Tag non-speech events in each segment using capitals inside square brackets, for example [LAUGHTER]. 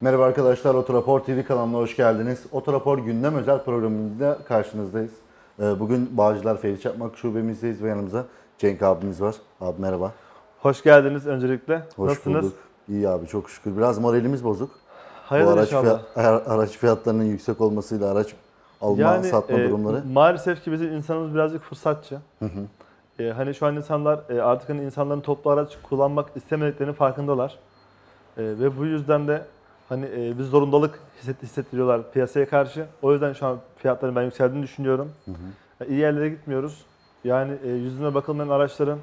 Merhaba arkadaşlar, Otorapor TV kanalına hoş geldiniz. Otorapor gündem özel programımızda karşınızdayız. Ee, Bugün Bağcılar Feyzi Çakmak şubemizdeyiz ve yanımızda Cenk abimiz var. Abi merhaba. Hoş geldiniz öncelikle. Hoş Nasılsınız? bulduk. İyi abi çok şükür. Biraz moralimiz bozuk. Hayırdır Bu araç, inşallah. fiyat- [LAUGHS] ara- araç fiyatlarının yüksek olmasıyla araç alma Yani satma e, durumları. maalesef ki bizim insanımız birazcık fırsatçı. E, hani şu an insanlar e, artık hani insanların toplu araç kullanmak istemediklerinin farkındalar. E, ve bu yüzden de hani e, bir zorundalık hisset, hissettiriyorlar piyasaya karşı. O yüzden şu an fiyatların ben yükseldiğini düşünüyorum. E, iyi yerlere gitmiyoruz. Yani e, yüzüne bakılmayan araçların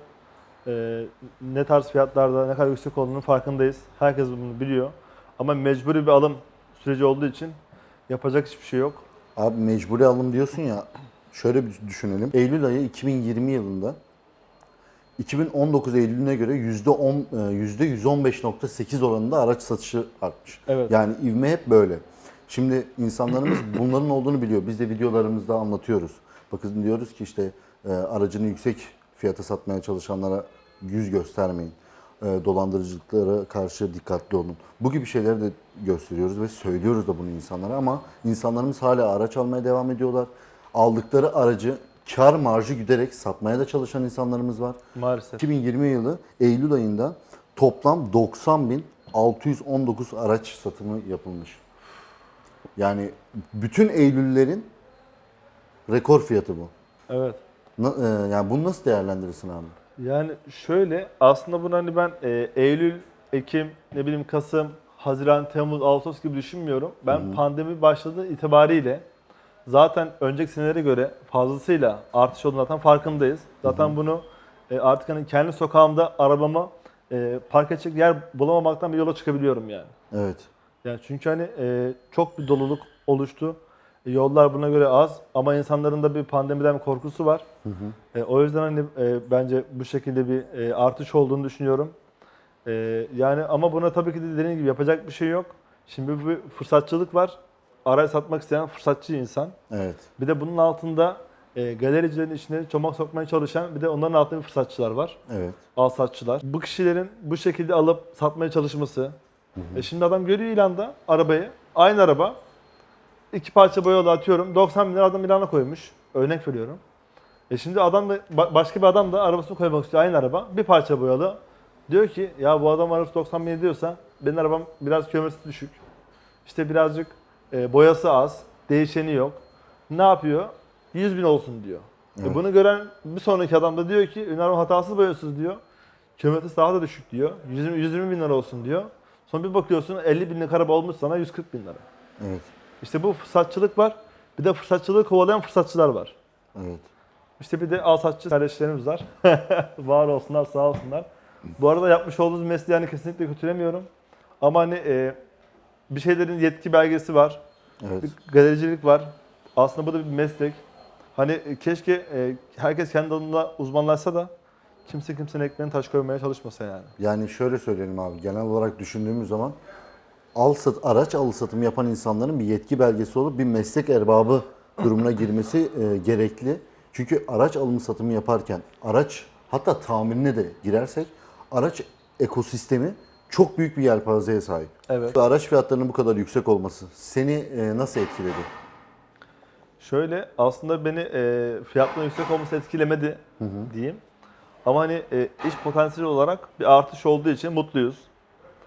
e, ne tarz fiyatlarda ne kadar yüksek olduğunu farkındayız. Herkes bunu biliyor. Ama mecburi bir alım süreci olduğu için yapacak hiçbir şey yok. Abi mecburi alım diyorsun ya. Şöyle bir düşünelim. Eylül ayı 2020 yılında 2019 Eylül'üne göre %10 e, %115.8 oranında araç satışı artmış. Evet. Yani ivme hep böyle. Şimdi insanlarımız [CLEARS THROAT] bunların olduğunu biliyor. Biz de videolarımızda anlatıyoruz. Bakın diyoruz ki işte e, aracını yüksek fiyata satmaya çalışanlara yüz göstermeyin. E, dolandırıcılıklara karşı dikkatli olun. Bu gibi şeyleri de gösteriyoruz ve söylüyoruz da bunu insanlara ama insanlarımız hala araç almaya devam ediyorlar. Aldıkları aracı kar marjı güderek satmaya da çalışan insanlarımız var. Maalesef. 2020 yılı Eylül ayında toplam 90.619 araç satımı yapılmış. Yani bütün Eylül'lerin rekor fiyatı bu. Evet. Na- e, yani bunu nasıl değerlendirirsin abi? Yani şöyle aslında bunu hani ben e, Eylül, Ekim, ne bileyim Kasım, Haziran, Temmuz, Ağustos gibi düşünmüyorum. Ben pandemi başladığı itibariyle zaten önceki senelere göre fazlasıyla artış olduğunu zaten farkındayız. Zaten bunu e, artık hani kendi sokağımda arabamı e, park edecek yer bulamamaktan bir yola çıkabiliyorum yani. Evet. Yani çünkü hani e, çok bir doluluk oluştu. E, yollar buna göre az ama insanların da bir pandemiden bir korkusu var. E, o yüzden hani e, bence bu şekilde bir e, artış olduğunu düşünüyorum. E, yani ama buna tabii ki de dediğim gibi yapacak bir şey yok. Şimdi bir fırsatçılık var. Araç satmak isteyen fırsatçı insan. Evet. Bir de bunun altında e, galericilerin içine çomak sokmaya çalışan bir de onların altında bir fırsatçılar var Evet. alsatçılar. Bu kişilerin bu şekilde alıp satmaya çalışması. E şimdi adam görüyor ilanda arabayı. Aynı araba. iki parça boyalı atıyorum. 90 bin lira adam ilana koymuş. Örnek veriyorum. E şimdi adam da ba- başka bir adam da arabasını koymak istiyor aynı araba. Bir parça boyalı. Diyor ki ya bu adam arabası 90 bin diyorsa benim arabam biraz kilometresi düşük. İşte birazcık e, boyası az. Değişeni yok. Ne yapıyor? 100 bin olsun diyor. E Evet. bunu gören bir sonraki adam da diyor ki Ünal hatasız boyasız diyor. Kilometresi daha da düşük diyor. 120, 120 bin lira olsun diyor. Sonra bir bakıyorsun 50 binlik araba olmuş sana 140 bin lira. Evet. İşte bu fırsatçılık var. Bir de fırsatçılığı kovalayan fırsatçılar var. Evet. İşte bir de alsatçı kardeşlerimiz var. [LAUGHS] var olsunlar, sağ olsunlar. Bu arada yapmış olduğumuz mesleği hani kesinlikle kötülemiyorum. Ama hani e, bir şeylerin yetki belgesi var. Evet. Bir galericilik var. Aslında bu da bir meslek. Hani e, keşke e, herkes kendi alanında uzmanlaşsa da kimse kimsenin ekmeğine taş koymaya çalışmasa yani. Yani şöyle söyleyelim abi. Genel olarak düşündüğümüz zaman al sat, araç al satımı yapan insanların bir yetki belgesi olup bir meslek erbabı durumuna girmesi e, gerekli. Çünkü araç alımı satımı yaparken araç hatta tamirine de girersek araç ekosistemi çok büyük bir yelpazeye sahip. Evet. Araç fiyatlarının bu kadar yüksek olması seni e, nasıl etkiledi? Şöyle aslında beni e, fiyatların yüksek olması etkilemedi diyeyim. Ama hani e, iş potansiyeli olarak bir artış olduğu için mutluyuz.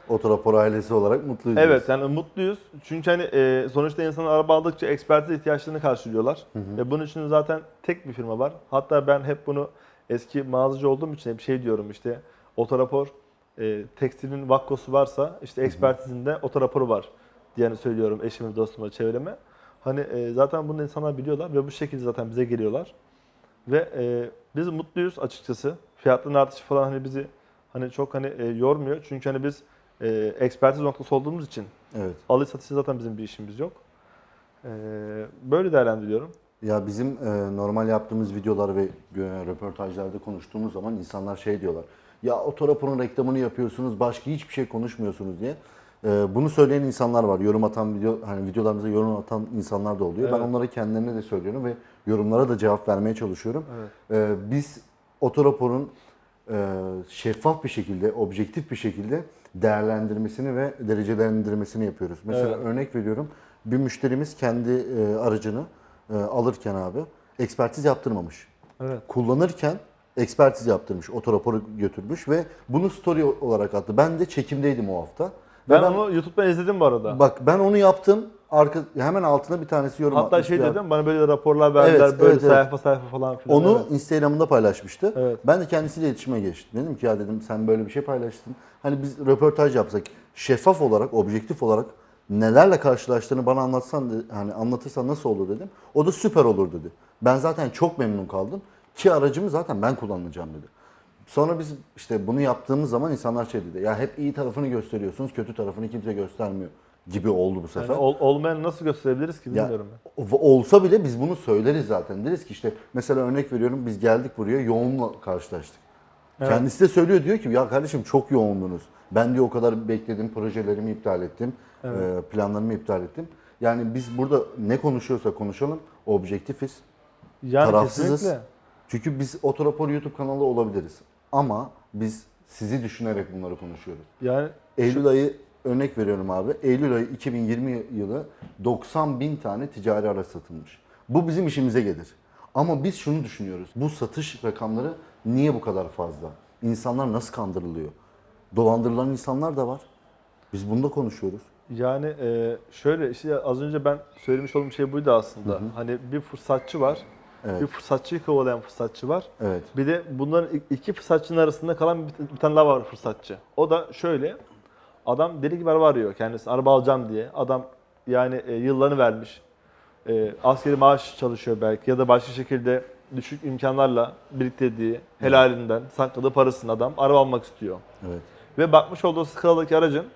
Otorapor ailesi olarak mutluyuz. Evet yani mutluyuz. Çünkü hani e, sonuçta insanlar araba aldıkça ekspertiz ihtiyaçlarını karşılıyorlar. Ve bunun için zaten tek bir firma var. Hatta ben hep bunu eski mağazacı olduğum için hep şey diyorum işte otorapor e, tekstilin vakkosu varsa işte ekspertizinde otoraporu var diye söylüyorum eşime, dostuma, çevreme. Hani e, zaten bunu insanlar biliyorlar ve bu şekilde zaten bize geliyorlar. Ve e, biz mutluyuz açıkçası. Fiyatların artışı falan hani bizi hani çok hani e, yormuyor. Çünkü hani biz e, ekspertiz noktası olduğumuz için Evet. alış satışı zaten bizim bir işimiz yok. E, böyle değerlendiriyorum. Ya bizim e, normal yaptığımız videolar ve e, röportajlarda konuştuğumuz zaman insanlar şey diyorlar. Ya otoraporun reklamını yapıyorsunuz, başka hiçbir şey konuşmuyorsunuz diye. E, bunu söyleyen insanlar var. Yorum atan video hani videolarımıza yorum atan insanlar da oluyor. Ben Evet. onlara kendilerine de söylüyorum ve yorumlara da cevap vermeye çalışıyorum. Evet. E, biz otoraporun e, şeffaf bir şekilde, objektif bir şekilde değerlendirmesini ve derecelendirmesini yapıyoruz. Mesela Evet. örnek veriyorum. Bir müşterimiz kendi e, aracını e, alırken abi ekspertiz yaptırmamış. Evet. Kullanırken ekspertiz yaptırmış, otoraporu götürmüş ve bunu story olarak attı. Ben de çekimdeydim o hafta. Ve Ben, onu YouTube'dan izledim bu arada. Bak ben onu yaptım. Arka hemen altına bir tanesi yorum Hatta atmış. şey dedim bana böyle raporlar verdiler Evet, böyle evet, evet. sayfa sayfa falan filan. Onu evet. Instagram'da paylaşmıştı. Evet. Ben de kendisiyle iletişime geçtim. Dedim ki ya dedim sen böyle bir şey paylaştın. Hani biz röportaj yapsak şeffaf olarak, objektif olarak nelerle karşılaştığını bana anlatsan de- hani anlatırsan nasıl olur dedim. O da süper olur dedi. Ben zaten çok memnun kaldım ki aracımı zaten ben kullanacağım dedi. Sonra biz işte bunu yaptığımız zaman insanlar şey dedi. Ya hep iyi tarafını gösteriyorsunuz, kötü tarafını kimse göstermiyor gibi oldu bu sefer. Yani ol, olmayanı nasıl gösterebiliriz ki Ya, bilmiyorum. ben. o- olsa bile biz bunu söyleriz zaten. Deriz ki işte mesela örnek veriyorum biz geldik buraya yoğunla karşılaştık. Evet. Kendisi de söylüyor diyor ki ya kardeşim çok yoğundunuz. Ben diyor o kadar bekledim projelerimi iptal ettim. e, planlarımı iptal ettim. Yani biz burada ne konuşuyorsa konuşalım objektifiz. Yani tarafsızız. kesinlikle. Çünkü biz Otorapor YouTube kanalı olabiliriz. Ama biz sizi düşünerek bunları konuşuyoruz. Yani Eylül ayı örnek veriyorum abi. Eylül ayı 2020 yılı 90 bin tane ticari araç satılmış. Bu bizim işimize gelir. Ama biz şunu düşünüyoruz. Bu satış rakamları niye bu kadar fazla? İnsanlar nasıl kandırılıyor? Dolandırılan insanlar da var. Biz bunu da konuşuyoruz. Yani e, şöyle işte az önce ben söylemiş olduğum şey buydu aslında. Hani bir fırsatçı var. Evet. Bir fırsatçıyı kovalayan fırsatçı var. Evet. Bir de bunların iki fırsatçının arasında kalan bir, bir tane daha var fırsatçı. O da şöyle. Adam deli gibi araba arıyor kendisi. Araba alacağım diye. Adam yani e, yıllarını vermiş. E, askeri maaş çalışıyor belki ya da başka şekilde düşük imkanlarla biriktirdiği, helalinden sakladığı parasını adam araba almak istiyor. Evet. Ve bakmış olduğu skaladaki aracın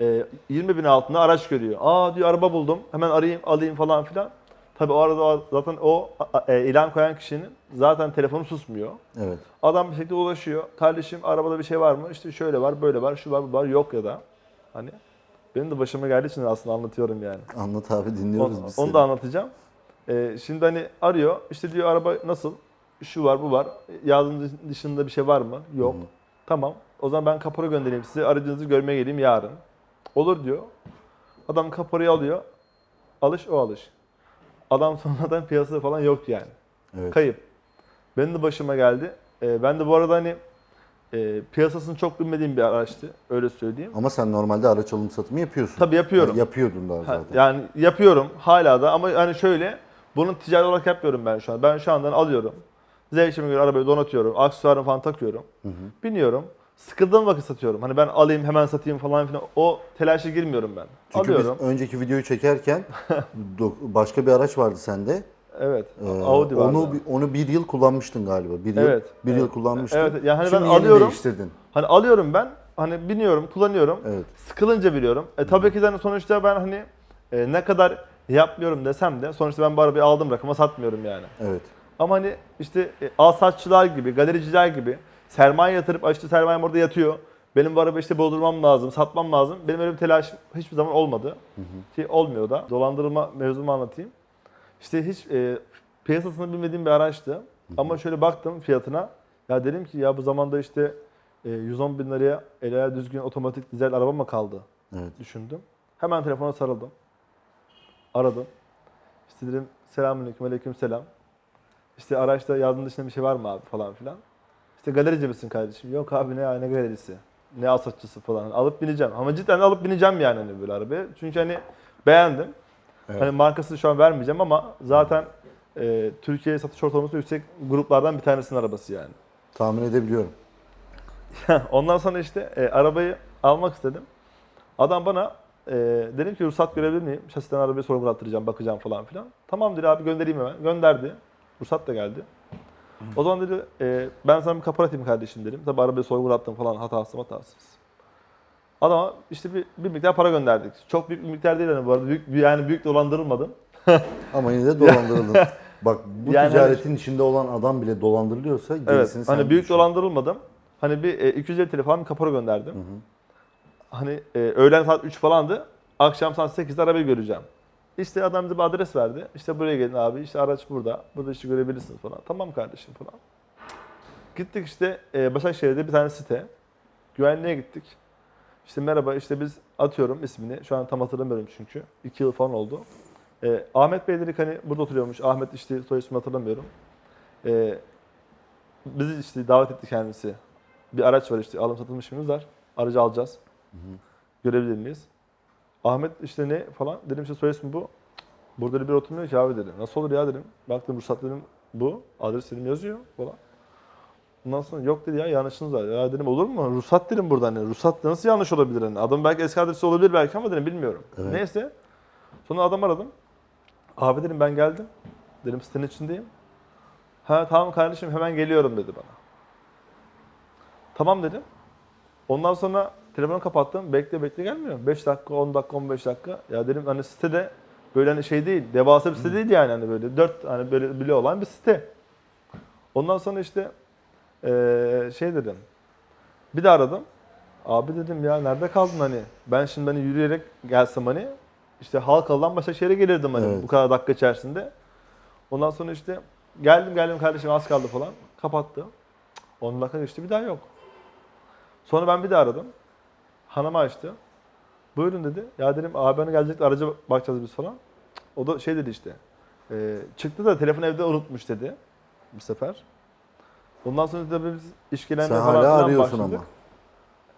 e, 20 bin altında araç görüyor. Aa diyor araba buldum. Hemen arayayım alayım falan filan. Tabi o arada zaten o e, ilan koyan kişinin zaten telefonu susmuyor. Evet. Adam bir şekilde ulaşıyor. Kardeşim arabada bir şey var mı? İşte şöyle var, böyle var, şu var, bu var. Yok ya da. Hani benim de başıma geldiği için aslında anlatıyorum yani. Anlat abi dinliyoruz Onu, biz onu seni. da anlatacağım. Ee, şimdi hani arıyor. İşte diyor araba nasıl? Şu var, bu var. Yazın dışında bir şey var mı? Yok. Hı. Tamam. O zaman ben kapora göndereyim size. Aracınızı görmeye geleyim yarın. Olur diyor. Adam kaporayı alıyor. Alış o alış. Adam [LAUGHS] sonradan piyasada falan yok yani. Evet. Kayıp. Benim de başıma geldi. Ee, ben de bu arada hani e, piyasasını çok bilmediğim bir araçtı. Öyle söyleyeyim. Ama sen normalde araç alım satımı yapıyorsun. Tabii yapıyorum. Yani yapıyordun daha Ha, zaten. yani yapıyorum hala da ama hani şöyle bunu ticari olarak yapmıyorum ben şu an. Ben şu andan alıyorum. Zevkime göre arabayı donatıyorum. Aksesuarımı falan takıyorum. Biniyorum. Sıkıldığım vakit satıyorum. Hani ben alayım hemen satayım falan filan. O telaşa girmiyorum ben. Çünkü Alıyorum. biz önceki videoyu çekerken [LAUGHS] do- başka bir araç vardı sende. Evet. Ee, Audi vardı. onu bir- onu bir yıl kullanmıştın galiba. Bir yıl, Evet, bir evet. yıl kullanmıştın. Evet, yani hani Şimdi ben yeni alıyorum. değiştirdin. Hani alıyorum ben. Hani biniyorum, kullanıyorum. Evet. Sıkılınca biliyorum. E tabii ki de hani sonuçta ben hani e, ne kadar yapmıyorum desem de sonuçta ben bu arabayı aldım rakama satmıyorum yani. Evet. Ama hani işte e, alsatçılar gibi, galericiler gibi sermaye yatırıp "Aa işte sermayem orada yatıyor. Benim bu arabayı işte bozdurmam lazım, satmam lazım. Benim öyle bir telaşım hiçbir zaman olmadı. Ki olmuyor da. Dolandırılma mevzumu anlatayım. İşte hiç e, piyasasını bilmediğim bir araçtı. Ama şöyle baktım fiyatına. Ya dedim ki ya bu zamanda işte e, 110 bin liraya el düzgün otomatik dizel araba mı kaldı Evet. düşündüm. Hemen telefona sarıldım. Aradım. İşte dedim selamünaleyküm, aleyküm selam. İşte araçta yazdığın dışında bir şey var mı abi falan filan. İşte galerici misin kardeşim? Yok abi ne ne galerisi? Ne asatçısı falan. Alıp bineceğim. Ama cidden alıp bineceğim yani hani böyle arabaya. Çünkü hani beğendim. Evet. Hani markasını şu an vermeyeceğim ama zaten e, Türkiye satış ortalaması yüksek gruplardan bir tanesinin arabası yani. Tahmin edebiliyorum. [LAUGHS] Ondan sonra işte e, arabayı almak istedim. Adam bana e, dedim ki ruhsat görebilir miyim? Şasiden arabayı sorgulattıracağım, bakacağım falan filan. Tamam dedi abi göndereyim hemen. Gönderdi. Ruhsat da geldi. O zaman dedi e, ben sana bir kapora atayım kardeşim dedim. Tabi arabayı sorgulattım falan hatası hatasız. Adama işte bir, bir miktar para gönderdik. Çok büyük bir miktar değil hani bu arada. Büyük, yani büyük dolandırılmadım. [LAUGHS] Ama yine de dolandırıldın. [LAUGHS] Bak bu Yani ticaretin içinde olan adam bile dolandırılıyorsa Evet. gerisini sen Hani büyük düşün. dolandırılmadım. Hani bir e, 250 TL falan bir kapora gönderdim. Hani e, öğlen saat 3 falandı. Akşam saat 8'de arabayı göreceğim. İşte adam bize bir adres verdi. İşte buraya gelin abi. İşte araç burada. Burada işte görebilirsiniz falan. Tamam kardeşim falan. Gittik işte e, Başakşehir'de bir tane site. Güvenliğe gittik. İşte merhaba işte biz atıyorum ismini. Şu an tam hatırlamıyorum çünkü. 2 yıl falan oldu. Ee, Ahmet Bey dedik hani burada oturuyormuş. Ahmet işte soy ismini hatırlamıyorum. Ee, bizi işte davet etti kendisi. Bir araç var işte alım işimiz var. Aracı alacağız. Görebilir miyiz? Ahmet işte ne falan. Dedim işte soy ismi bu. Burada bir oturmuyor ki abi dedi. Nasıl olur ya dedim. Baktım ruhsat dedim bu. Adres dedim yazıyor falan. Ondan sonra yok dedi ya yanlışınız var. Ya dedim olur mu? Ruhsat dedim burada hani. Ruhsat nasıl yanlış olabilir hani? Adam belki eski adresi olabilir belki ama dedim bilmiyorum. Evet. Neyse. Sonra adam aradım. Abi dedim ben geldim. Dedim sitenin içindeyim. Ha tamam kardeşim hemen geliyorum dedi bana. Tamam dedim. Ondan sonra telefonu kapattım. Bekle bekle gelmiyor. 5 dakika, 10 dakika, 15 dakika. Ya dedim hani sitede böyle hani şey değil. Devasa bir site değil yani hani böyle 4 hani böyle bile olan bir site. Ondan sonra işte eee, şey dedim. Bir de aradım. Abi dedim ya nerede kaldın hani? Ben şimdi hani yürüyerek gelsem hani işte Halkalı'dan Başakşehir'e gelirdim hani Evet. bu kadar dakika içerisinde. Ondan sonra işte geldim geldim kardeşim az kaldı falan. Kapattı. 10 dakika geçti bir daha yok. Sonra ben bir daha aradım. Hanımı açtı. Buyurun dedi. Ya dedim abi bana gelecek araca bakacağız biz falan. O da şey dedi işte. "E, çıktı da telefonu evde unutmuş dedi. Bu sefer. Ondan sonra tabii biz işkilenme Sen falan hala filan arıyorsun başladık.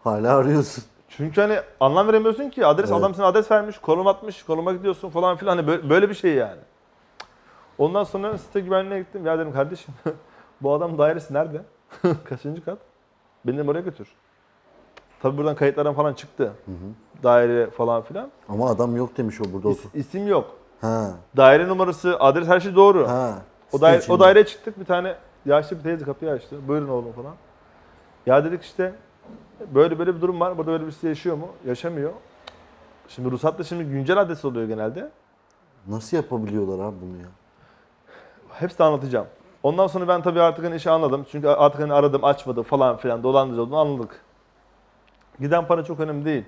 ama. Hala arıyorsun. Çünkü hani anlam veremiyorsun ki adres Evet. adam sana adres vermiş, konum atmış, konuma gidiyorsun falan filan hani böyle, böyle bir şey yani. Ondan sonra site güvenliğine gittim. Ya dedim kardeşim [LAUGHS] bu adam dairesi nerede? [LAUGHS] Kaçıncı kat? Beni dedim oraya götür. Tabii buradan kayıtlardan falan çıktı. Daire falan filan. Ama adam yok demiş o burada İs- otur. isim yok. Ha. Daire numarası, adres her şey doğru. Ha. O, daire, o daireye çıktık bir tane yaşlı bir teyze kapıyı açtı. Buyurun oğlum falan. Ya dedik işte böyle böyle bir durum var. Burada böyle birisi yaşıyor mu? Yaşamıyor. Şimdi ruhsat da şimdi güncel adres oluyor genelde. Nasıl yapabiliyorlar abi bunu ya? Hepsini anlatacağım. Ondan sonra ben tabii artık hani işi anladım. Çünkü artık hani aradım açmadı falan filan dolandırıcı olduğunu anladık. Giden para çok önemli değil.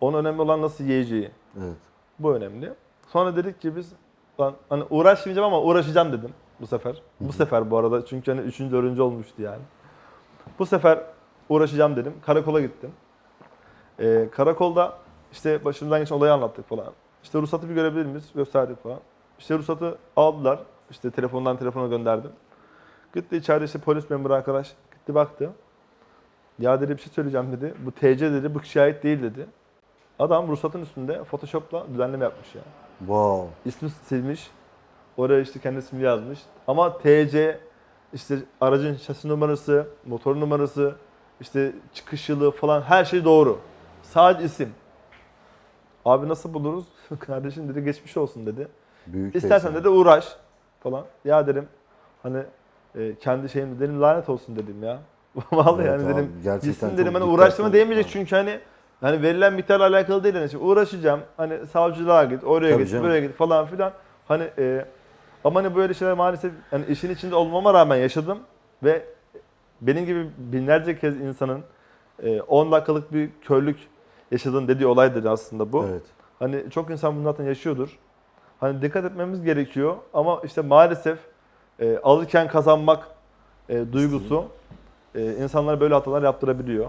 Onun önemli olan nasıl yiyeceği. Evet. Bu önemli. Sonra dedik ki biz lan hani uğraşmayacağım ama uğraşacağım dedim bu sefer. Bu sefer bu arada çünkü hani üçüncü, dördüncü olmuştu yani. Bu sefer uğraşacağım dedim. Karakola gittim. Ee, karakolda işte başımızdan geçen olayı anlattık falan. İşte ruhsatı bir görebilir miyiz? Gösterdik falan. İşte ruhsatı aldılar. İşte telefondan telefona gönderdim. Gitti içeride işte polis memuru arkadaş gitti baktı. Ya dedi bir şey söyleyeceğim dedi. Bu TC dedi bu kişiye ait değil dedi. Adam ruhsatın üstünde Photoshop'la düzenleme yapmış ya. Wow. İsmi silmiş. Oraya işte kendi ismini yazmış. Ama TC, işte aracın şasi numarası, motor numarası, işte çıkış yılı falan her şey doğru. Sadece isim. Abi nasıl buluruz? [LAUGHS] Kardeşim dedi geçmiş olsun dedi. Büyük İstersen teyze. dedi uğraş falan. Ya dedim hani e, kendi şeyim dedim lanet olsun dedim ya. [LAUGHS] Vallahi Evet yani abi, dedim gerçekten gitsin çok dedim hani dikkatli uğraştığıma değmeyecek çünkü hani hani verilen miktarla alakalı değil. Yani şimdi uğraşacağım hani savcılığa git, oraya Tabii git, canım. buraya git falan filan. Hani e, ama hani böyle şeyler maalesef hani işin içinde olmama rağmen yaşadım ve benim gibi binlerce kez insanın e, 10 dakikalık bir körlük yaşadığın dediği olaydır aslında bu. Evet. Hani çok insan bunu zaten yaşıyordur. Hani dikkat etmemiz gerekiyor ama işte maalesef e, alırken kazanmak e, duygusu e, böyle hatalar yaptırabiliyor.